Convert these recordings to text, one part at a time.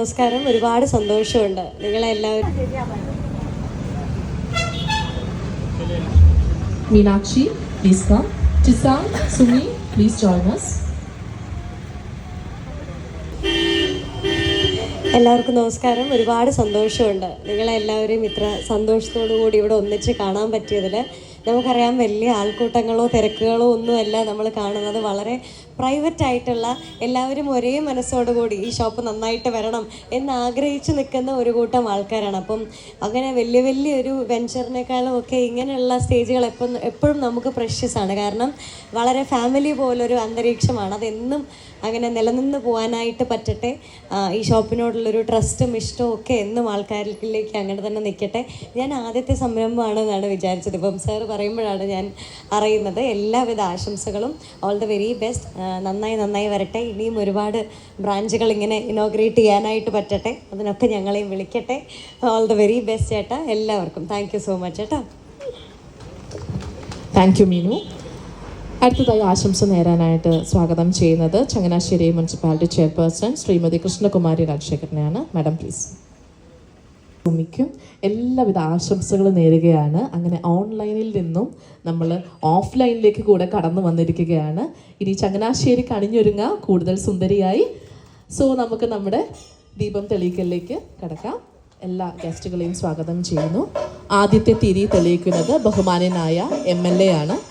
നമസ്കാരം ഒരുപാട് സന്തോഷമുണ്ട്. നിങ്ങളെല്ലാവരും. മീനാക്ഷി പ്ലീസ് കം ടിസാം Sumi, please join us. എല്ലാവർക്കും നമസ്കാരം. ഒരുപാട് സന്തോഷമുണ്ട്. നിങ്ങളെല്ലാവരെയും ഇത്ര സന്തോഷത്തോടു കൂടി ഇവിടെ ഒന്നിച്ച് കാണാൻ പറ്റിയതിൽ നമുക്കറിയാം വലിയ ആൾക്കൂട്ടങ്ങളോ തിരക്കുകളോ ഒന്നുമല്ല നമ്മൾ കാണുന്നത്. വളരെ പ്രൈവറ്റ് ആയിട്ടുള്ള എല്ലാവരും ഒരേ മനസ്സോടുകൂടി ഈ ഷോപ്പ് നന്നായിട്ട് വരണം എന്ന് ആഗ്രഹിച്ച് നിൽക്കുന്ന ഒരു കൂട്ടം ആൾക്കാരാണ്. അപ്പം അങ്ങനെ വലിയ വലിയ ഒരു വെഞ്ചറിനേക്കാളും ഒക്കെ ഇങ്ങനെയുള്ള സ്റ്റേജുകൾ എപ്പം എപ്പോഴും നമുക്ക് പ്രഷ്യസ് ആണ്. കാരണം വളരെ ഫാമിലി പോലൊരു അന്തരീക്ഷമാണ്. അതെന്നും അങ്ങനെ നിലനിന്ന് പോകാനായിട്ട് പറ്റട്ടെ. ഈ ഷോപ്പിനോടുള്ളൊരു ട്രസ്റ്റും ഇഷ്ടവും ഒക്കെ എന്നും ആൾക്കാരിലേക്ക് അങ്ങനെ തന്നെ നിൽക്കട്ടെ. ഞാൻ ആദ്യത്തെ സംരംഭമാണ് എന്നാണ് വിചാരിച്ചത്. ഇപ്പം സാർ പറയുമ്പോഴാണ് ഞാൻ അറിയുന്നത്. എല്ലാവിധ ആശംസകളും. ഓൾ ദ വെരി ബെസ്റ്റ് നന്നായി നന്നായി വരട്ടെ. ഇനിയും ഒരുപാട് ബ്രാഞ്ചുകൾ ഇങ്ങനെ ഇനോഗ്രേറ്റ് ചെയ്യാനായിട്ട് പറ്റട്ടെ. അതിനൊക്കെ ഞങ്ങളെയും വിളിക്കട്ടെ. ഓൾ ദ വെരി ബെസ്റ്റ് ചേട്ടാ. എല്ലാവർക്കും. താങ്ക് സോ മച്ച് ചേട്ടാ. താങ്ക് യു മീനു അടുത്തതായി ആശംസ നേരാനായിട്ട് സ്വാഗതം ചെയ്യുന്നത് ചങ്ങനാശ്ശേരി മുനിസിപ്പാലിറ്റി ചെയർപേഴ്സൺ ശ്രീമതി കൃഷ്ണകുമാരി രാജശേഖരനെയാണ്. മാഡം പ്ലീസ് ഭൂമിക്കും എല്ലാവിധ ആശംസകളും നേരുകയാണ്. അങ്ങനെ ഓൺലൈനിൽ നിന്നും നമ്മൾ ഓഫ്ലൈനിലേക്ക് കൂടെ കടന്നു വന്നിരിക്കുകയാണ്. ഇനി ചങ്ങനാശ്ശേരി കണിഞ്ഞൊരുങ്ങ. കൂടുതൽ സുന്ദരിയായി. സോ നമുക്ക് നമ്മുടെ ദീപം തെളിയിക്കലിലേക്ക് കടക്കാം. എല്ലാ ഗസ്റ്റുകളെയും സ്വാഗതം ചെയ്യുന്നു. ആദ്യത്തെ തിരി തെളിയിക്കുന്നത് ബഹുമാനനായ എം എൽ എ ആണ്.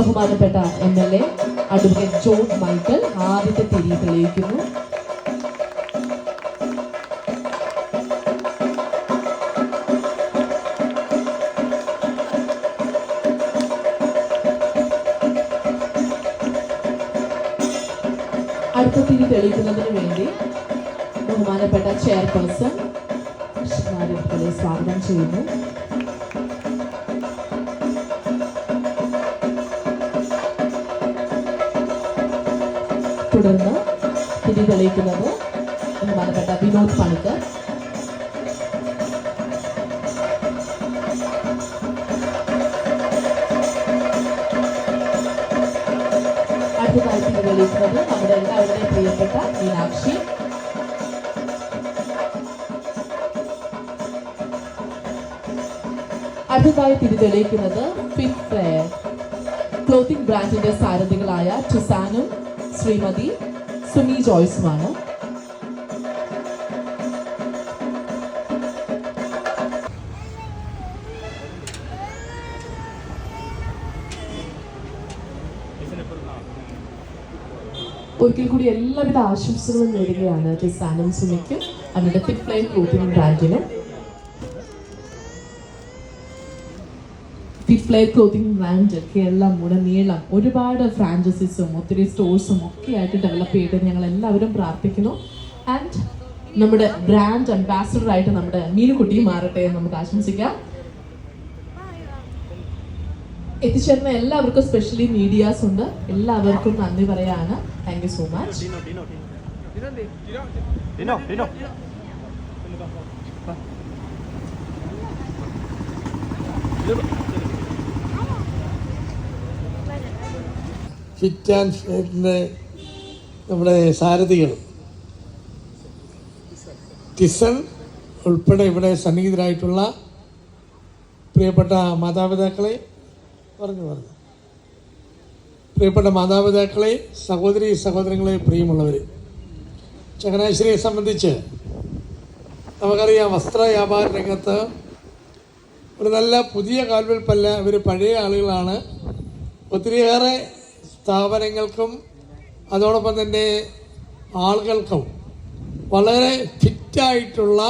ബഹുമാനപ്പെട്ട M L A advocate John Michael ആദ്യത്തെ തിരി തെളിയിക്കുന്നു അടുത്ത തിരി തെളിയിക്കുന്നതിന് വേണ്ടി ബഹുമാനപ്പെട്ട ചെയർപേഴ്സൺ സ്വാഗതം ചെയ്യുന്നു. തുടർന്ന് തിരി തെളിയിക്കുന്നത് ബഹുമാനപ്പെട്ട വിനോദ് പണിക്കർ. അടുത്തതായി തിരി തെളിയിക്കുന്നത് നമ്മുടെ എല്ലാവരുടെയും പ്രിയപ്പെട്ട മീനാക്ഷി. അടുത്തതായി തിരി തെളിയിക്കുന്നത് ഫിറ്റ് പ്ലെയർ ക്ലോത്തിംഗ് ബ്രാൻഡിന്റെ സാരഥികളായ ടുസാനും ശ്രീമതി സുമി ജോയ്സുമാണ് ഒരിക്കൽ കൂടി എല്ലാവിധ ആശംസകളും നേടുകയാണ് ടിസാനും സുമിക്കും അവരുടെ ഫിറ്റ് പ്ലെയിൻ ക്ലോത്തിംഗ് ബ്രാൻഡിനും ഡിസ്പ്ലേ ക്ലോത്തിങ് ബ്രാൻഡ് കേരളം ഉടനീളം ഒരുപാട് ഫ്രാഞ്ചൈസീസും ഒത്തിരി സ്റ്റോഴ്സും ഒക്കെ ആയിട്ട് ഡെവലപ്പ് ചെയ്ത് ഞങ്ങൾ എല്ലാവരും പ്രാർത്ഥിക്കുന്നു. ആൻഡ് നമ്മുടെ ബ്രാൻഡ് അംബാസഡർ ആയിട്ട് നമ്മുടെ മീനുകുട്ടി മാറട്ടെ എന്ന് നമുക്ക് ആശംസിക്കാം. എത്തിച്ചേർന്ന എല്ലാവർക്കും സ്പെഷ്യലി മീഡിയാസ് ഉണ്ട്. എല്ലാവർക്കും നന്ദി പറയാണ്. Thank you so much Dino, fit and ഫിറ്റിന്റെ നമ്മുടെ സാരഥികൾ. ടിസൺ ഉൾപ്പെടെ ഇവിടെ സന്നിഹിതരായിട്ടുള്ള പ്രിയപ്പെട്ട മാതാപിതാക്കളെ പറഞ്ഞു പറഞ്ഞു. പ്രിയപ്പെട്ട മാതാപിതാക്കളെ സഹോദരി സഹോദരങ്ങളെ പ്രിയമുള്ളവർ ചങ്ങനാശ്ശേരിയെ സംബന്ധിച്ച് നമുക്കറിയാം വസ്ത്ര വ്യാപാര രംഗത്ത് ഒരു നല്ല പുതിയ കാൽവെൽപ്പല്ല. ഇവർ പഴയ ആളുകളാണ്. ഒത്തിരിയേറെ സ്ഥാപനങ്ങൾക്കും അതോടൊപ്പം തന്നെ ആളുകൾക്കും വളരെ ഫിറ്റായിട്ടുള്ള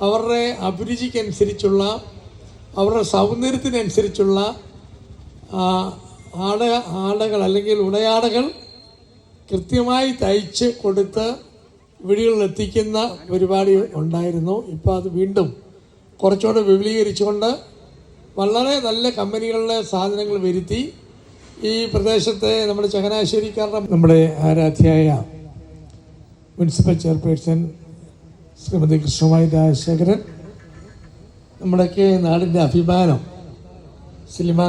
അവരുടെ അഭിരുചിക്കനുസരിച്ചുള്ള അവരുടെ സൗന്ദര്യത്തിനനുസരിച്ചുള്ള ആട ആടകൾ അല്ലെങ്കിൽ ഉടയാടകൾ കൃത്യമായി തയ്ച്ച് കൊടുത്ത് വീടുകളിൽ എത്തിക്കുന്ന പരിപാടി ഉണ്ടായിരുന്നു. ഇപ്പോൾ അത് വീണ്ടും കുറച്ചുകൂടെ വിപുലീകരിച്ചുകൊണ്ട് വളരെ നല്ല കമ്പനികളുടെ സാധനങ്ങൾ വരുത്തി ഈ പ്രദേശത്തെ നമ്മുടെ ചങ്ങനാശ്ശേരിക്കാരുടെ നമ്മുടെ ആരാധ്യായ മുനിസിപ്പൽ ചെയർപേഴ്സൺ ശ്രീമതി കൃഷ്ണമായി രാജശേഖരൻ നമ്മുടെയൊക്കെ നാടിന്റെ അഭിമാനം സിനിമാ